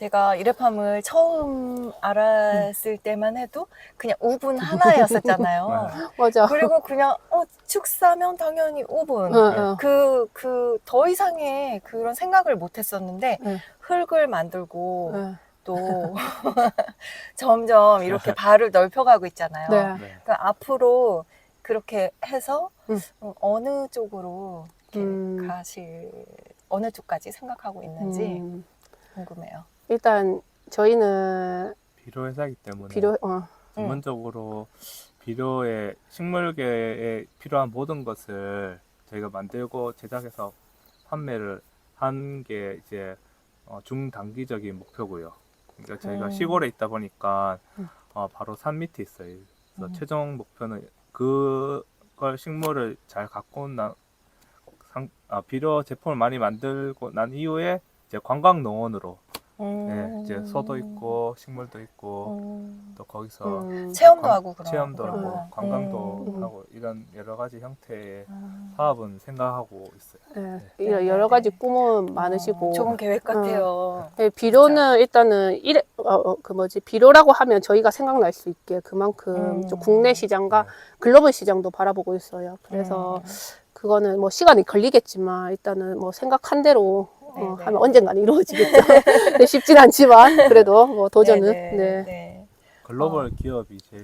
제가 이레팜을 처음 알았을 때만 해도 그냥 우분 하나였었잖아요. 맞아. 그리고 그냥 어 축사면 당연히 우분. 응, 응. 그그 더 이상의 그런 생각을 못 했었는데 응. 흙을 만들고 네. 또 점점 이렇게 발을 넓혀가고 있잖아요. 네. 네. 그러니까 앞으로 그렇게 해서 응. 어, 어느 쪽으로 이렇게 음. 가실 어느 쪽까지 생각하고 있는지 음, 궁금해요. 일단 저희는 비료 회사이기 때문에 비료 어, 기본적으로 비료의 식물계에 필요한 모든 것을 저희가 만들고 제작해서 판매를 한 게 이제 어, 중단기적인 목표고요. 그러니까 저희가 음. 시골에 있다 보니까 음. 어, 바로 산 밑에 있어요. 그래서 음. 최종 목표는 그걸 식물을 잘 갖고 난 상, 아, 비료 제품을 많이 만들고 난 이후에 이제 관광 농원으로 네, 이제 소도 있고 식물도 있고 음. 또 거기서 음, 체험도 관- 하고 그런 체험도 그런 하고 거. 관광도 음. 하고 이런 여러 가지 형태의 음. 사업은 생각하고 있어요. 네. 네, 여러- 네, 여러 가지 네. 꿈은 많으시고 어, 좋은 계획 같아요. 네, 비료는 일단은 이래 어, 어, 그 뭐지 비료라고 하면 저희가 생각날 수 있게 그만큼 음. 좀 국내 시장과 네. 글로벌 시장도 바라보고 있어요. 그래서 음. 그거는 뭐 시간이 걸리겠지만 일단은 뭐 생각한 대로 어, 네, 네. 하면 언젠가는 이루어지겠죠. 네, 쉽진 않지만 그래도 뭐 도전은 네, 네, 네, 네. 네. 글로벌 기업이 제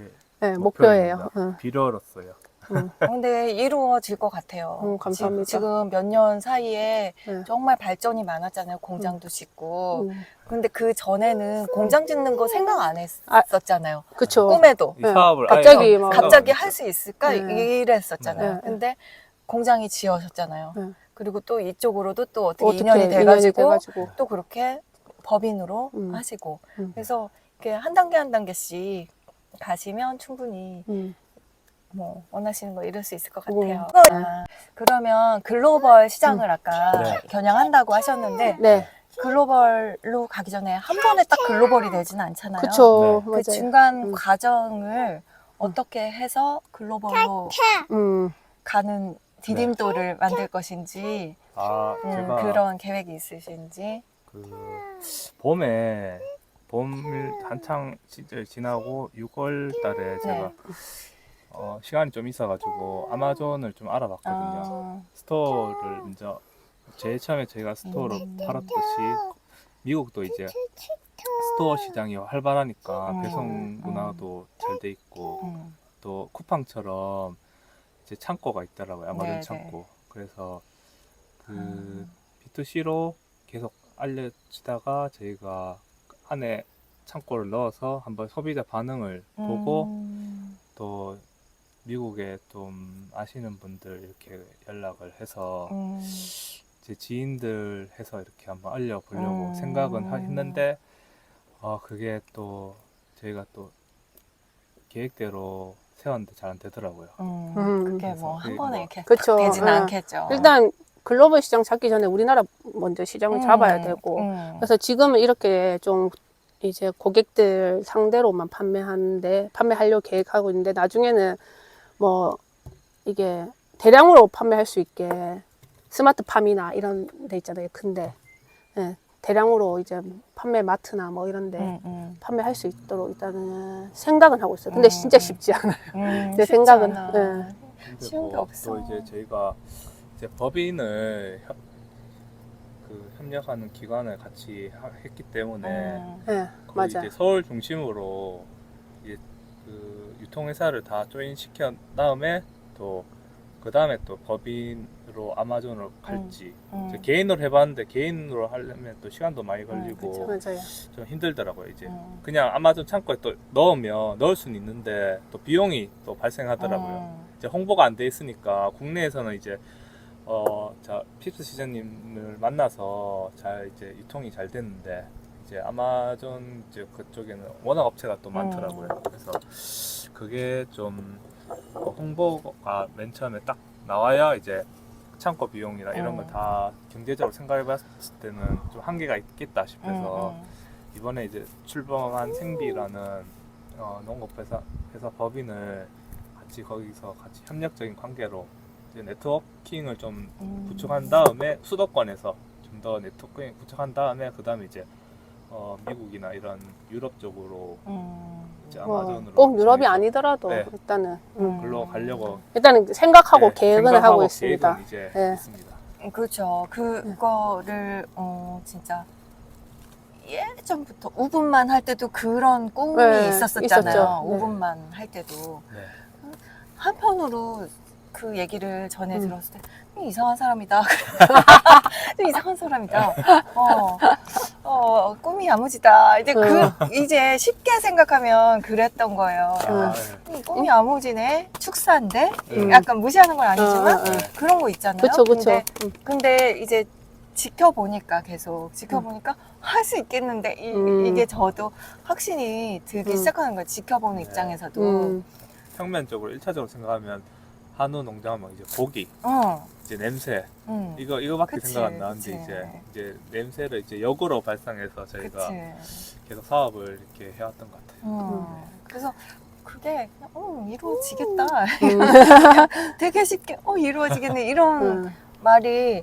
목표예요. 목표입니다. 응. 비료로서요. 응. 어, 근데 이루어질 것 같아요. 음, 감사합니다. 지- 지금 몇 년 사이에 네. 정말 발전이 많았잖아요. 공장도 짓고. 음, 근데 그 전에는 공장 짓는 거 생각 안 아, 했었잖아요. 그쵸. 꿈에도. 이 네. 사업을 갑자기 아예 막- 갑자기 할 수 있을까 네. 이랬었잖아요. 네. 근데 공장이 지어졌잖아요. 네. 그리고 또 이쪽으로도 또 어떻게 어떻게 인연이 인연이 돼가지고 돼가지고. 또 그렇게 법인으로 음. 하시고 음. 그래서 이렇게 한 단계 한 단계씩 가시면 충분히 음. 뭐 원하시는 거 이룰 수 있을 것 음. 같아요. 아, 그러면 글로벌 시장을 아까 네. 겨냥한다고 하셨는데 네, 글로벌로 가기 전에 한 번에 딱 글로벌이 되지는 않잖아요. 그쵸. 네. 그 맞아요. 중간 음. 과정을 어떻게 해서 글로벌로 음, 가는 디딤돌을 만들 것인지 아 음, 제가 그런 계획이 있으신지. 그 봄에 봄 한창 시절 지나고 6월 달에 제가 어, 시간이 좀 있어가지고 아마존을 좀 알아봤거든요. 아, 스토어를 먼저 제일 처음에 저희가 스토어를 음. 팔았듯이 미국도 이제 스토어 시장이 활발하니까 음, 배송 문화도 잘 돼 있고 음, 또 쿠팡처럼 이제 창고가 있더라고요. 아마존 네, 창고. 그래서 그 음. B2C로 계속 알려지다가 저희가 안에 창고를 넣어서 한번 소비자 반응을 보고 음, 또 미국에 좀 아시는 분들 이렇게 연락을 해서 음, 제 지인들 해서 이렇게 한번 알려보려고 음. 생각은 하- 했는데 어 그게 또 저희가 또 계획대로 세웠는데 잘 안 되더라고요. 음, 음. 그게 뭐한 그래서 번에 뭐- 이렇게 그쵸. 되지는 예. 않겠죠. 일단 글로벌 시장 잡기 전에 우리나라 먼저 시장을 음, 잡아야 되고 음. 그래서 지금은 이렇게 좀 이제 고객들 상대로만 판매하는데 판매하려고 계획하고 있는데 나중에는 뭐 이게 대량으로 판매할 수 있게 스마트팜이나 이런 데 있잖아요 큰데 예, 대량으로 이제 판매 마트나 뭐 이런데 음, 음, 판매할 수 있도록 일단은 생각은 하고 있어요 근데 음, 진짜 음. 쉽지 않아요 음, 제 쉽지 생각은, 않아. 예. 근데 쉬운 게뭐 없어. 또 이제 저희가 이제 법인을 협, 그 협력하는 기관을 같이 하- 했기 때문에 음, 예, 거의 맞아 이제 서울 중심으로 이제 그 유통회사를 다 조인시켜 다음에 또 그 다음에 또 법인으로 아마존으로 갈지 음. 이제 개인으로 해봤는데 개인으로 하려면 또 시간도 많이 걸리고 그쵸. 맞아요 좀 힘들더라고요 이제 음. 그냥 아마존 창고에 또 넣으면 넣을 수는 있는데 또 비용이 또 발생하더라고요 음. 이제 홍보가 안 돼 있으니까 국내에서는 이제 어자 핍스 시장님을 만나서 잘 이제 유통이 잘 됐는데 이제 아마존 이제 그쪽에는 워낙 업체가 또 많더라고요. 음. 그래서 그게 좀 어, 홍보가 맨 처음에 딱 나와야 이제 창고 비용이나 이런 음. 걸다 경제적으로 생각해봤을 때는 좀 한계가 있겠다 싶어서 음, 이번에 이제 출범한 생비라는 어, 농업회사 회사 법인을 같이 거기서 같이 협력적인 관계로 이제 네트워킹을 좀 음. 구축한 다음에 수도권에서 좀 더 네트워킹 구축한 다음에 그 다음에 이제 어, 미국이나 이런 유럽 쪽으로 음. 이제 뭐, 아마존으로 꼭 유럽이 아니더라도 네. 일단은 음. 글로 가려고 일단은 생각하고 네, 계획은 생각하고 하고 있습니다. 계획은 이제 네. 있습니다. 그렇죠. 그거를 어 진짜 예전부터 5분만 할 때도 그런 꿈이 네, 있었었잖아요. 있었죠. 네. 5분만 할 때도 네. 한편으로 그 얘기를 전에 음. 들었을 때 좀 이상한 사람이다. 좀 이상한 사람이다. 어, 어, 꿈이 야무지다. 이제 그 이제 쉽게 생각하면 그랬던 거예요. 음. 아, 음, 꿈이 야무지네, 축사인데, 네. 약간 무시하는 건 아니지만 어, 어, 어. 그런 거 있잖아요. 그쵸 그쵸. 근데 음. 근데 이제 지켜보니까 계속 지켜보니까 할수 있겠는데 이, 음. 게 저도 확신이 들기 음. 시작하는 거예요. 지켜보는 네. 입장에서도. 음. 평면적으로 1차적으로 생각하면 한우 농장하면 이제 고기, 어, 이제 냄새 음, 이거 이거밖에 그치, 생각 안 나는데 그치. 이제 이제 냄새를 이제 역으로 발상해서 저희가 그치. 계속 사업을 이렇게 해왔던 것 같아요. 음. 그래서 그게 그냥, 어, 이루어지겠다. 음. 되게 쉽게 어 이루어지겠네 이런 음. 말이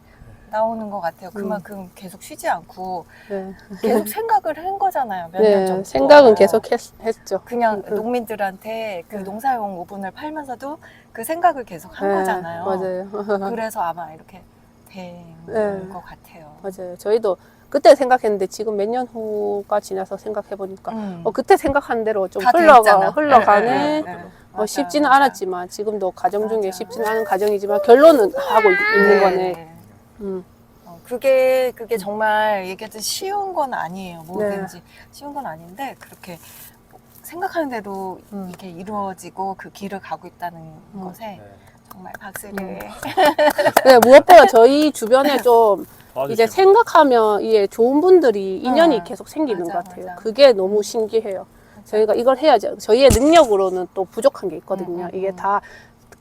나오는 것 같아요. 그만큼 계속 쉬지 않고 네. 계속 생각을 한 거잖아요. 몇년 네, 전부터. 생각은 계속 했, 했죠. 그냥 음. 농민들한테 그 음. 농사용 오븐을 팔면서도 그 생각을 계속 한 네, 거잖아요. 맞아요. 그래서 아마 이렇게 된 네. 것 같아요. 맞아요. 저희도 그때 생각했는데 지금 몇 년 후가 지나서 생각해 보니까 음. 어, 그때 생각한 대로 좀 흘러가. 흘러가네. 네, 네, 네. 어, 맞아요, 쉽지는 맞아요. 않았지만 지금도 가정 중에 맞아요. 쉽지는 않은 가정이지만 결론은 하고 있- 있는 네. 거네. 음. 어, 그게 그게 정말 얘기했듯 쉬운 건 아니에요. 뭐든지 네. 쉬운 건 아닌데 그렇게 생각하는데도 음. 이게 이루어지고 그 길을 가고 있다는 음. 것에 네. 정말 박수를. 음. 네, 무엇보다 저희 주변에 좀 이제. 생각하면 이게 좋은 분들이 인연이 어, 계속 생기는 맞아, 것 같아요. 맞아. 그게 너무 신기해요. 저희가 이걸 해야지. 저희의 능력으로는 또 부족한 게 있거든요. 음, 음, 이게 음. 다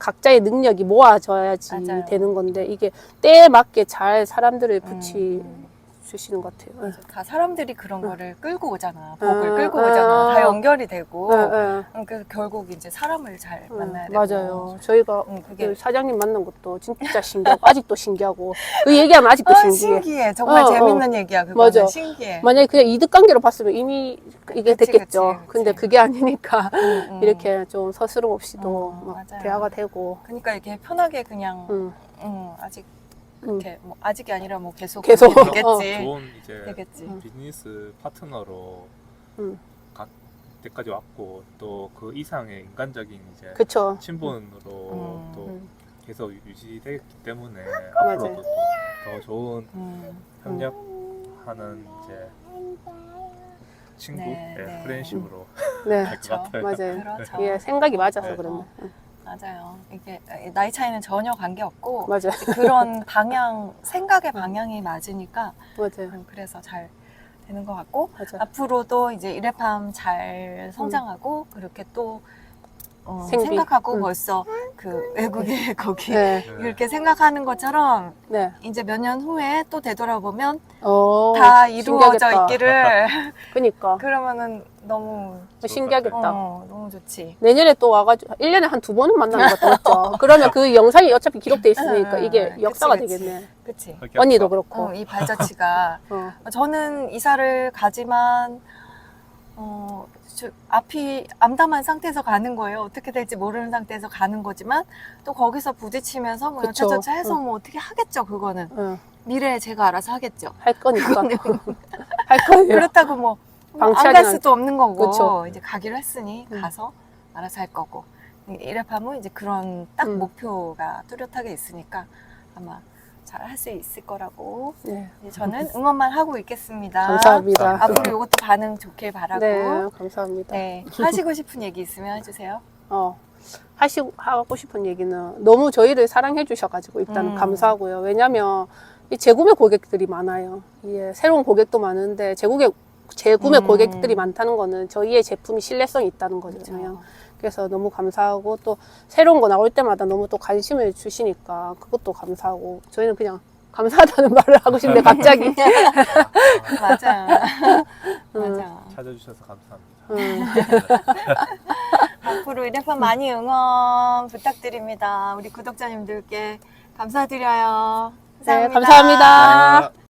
각자의 능력이 모아져야지 맞아요. 되는 건데 이게 때에 맞게 잘 사람들을 붙이 음. 주시는 것 같아요. 맞아. 다 사람들이 그런 응. 거를 끌고 오잖아. 복을 응, 끌고 응, 오잖아. 응. 다 연결이 되고. 네, 네. 응, 그래서 결국 이제 사람을 잘 음, 만나야 되고. 맞아요. 저희가 응, 그게 그 사장님 만난 것도 진짜 신기하고 아직도 신기하고 그 얘기하면 아직도 아, 신기해. 신기해. 정말 어, 어. 재밌는 얘기야. 맞아. 신기해. 만약에 그냥 이득 관계로 봤으면 이미 이게 그치, 됐겠죠. 그치, 그치. 근데 그게 아니니까 응, 응. 이렇게 좀 서스럼 없이도 음, 막 맞아요. 대화가 되고. 그러니까 이렇게 편하게 그냥 음, 응, 아직 음. 이렇게 뭐 아직이 아니라 뭐 계속 계속, 그렇게 되겠지. 좋은 이제 되겠지. 음. 비즈니스 파트너로 음. 각 때까지 왔고 또 그 이상의 인간적인 이제 그쵸. 친분으로 음. 또 음. 계속 유지되기 때문에. 앞으로도 또더 좋은 음. 협력하는 이제 친구, 네, 네, 네. 프렌십으로 네, 갈 것 같아요. 맞아요. 그렇죠. 예, 생각이 맞아서 네. 그러면. 맞아요. 이게 나이 차이는 전혀 관계 없고 맞아요. 그런 방향, 생각의 방향이 맞으니까 맞아요. 음, 그래서 잘 되는 것 같고 맞아요. 앞으로도 이제 이레팜 잘 성장하고 그렇게 또 어. 생각하고 음. 벌써 그 외국에 거기 네, 이렇게 생각하는 것처럼 네. 이제 몇 년 후에 또 되돌아보면 어, 다 이루어져 신기하겠다. 있기를 그러니까. 그러면은 너무 신기하겠다. 어, 너무 좋지. 내년에 또 와가지고 1년에 한 두 번은 만나는 것 같죠. 그러면 그 영상이 어차피 기록돼 있으니까 응, 이게 응, 역사가 그치, 그치. 되겠네. 그치? 언니도. 그렇고. 어, 이 발자취가 어. 저는 이사를 가지만 어, 저- 앞이 암담한 상태에서 가는 거예요. 어떻게 될지 모르는 상태에서 가는 거지만 또 거기서 부딪히면서 뭐 그쵸. 여차저차 해서 뭐 어떻게 하겠죠. 그거는 응. 미래에 제가 알아서 하겠죠. 할 거니까. 할 거예요. 그렇다고 뭐 안 방치하진 갈 수도 없는 거고 그쵸. 이제 가기로 했으니 음. 가서 알아서 할 거고 이래파면 이제 그런 딱 음. 목표가 뚜렷하게 있으니까 아마 잘 할 수 있을 거라고 네. 이제 저는 응원만 하고 있겠습니다. 감사합니다. 앞으로 이것도 반응 좋길 바라고 네, 네. 감사합니다. 하시고 싶은 얘기 있으면 해주세요. 어, 하시, 하고 싶은 얘기는 너무 저희를 사랑해 주셔가지고 일단 음. 감사하고요. 왜냐면 이 재구매 고객들이 많아요. 예, 새로운 고객도 많은데 재구매, 재구매 음. 고객들이 많다는 거는 저희의 제품이 신뢰성이 있다는 거잖아요. 그렇죠. 그래서 너무 감사하고 또 새로운 거 나올 때마다 너무 또 관심을 주시니까 그것도 감사하고 저희는 그냥 감사하다는 말을 하고 싶은데 갑자기 맞아, 음. 맞아. 찾아주셔서 감사합니다. 음, 앞으로 이래파 많이 응원 부탁드립니다. 우리 구독자님들께 감사드려요. 네, 감사합니다. 감사합니다. 감사합니다.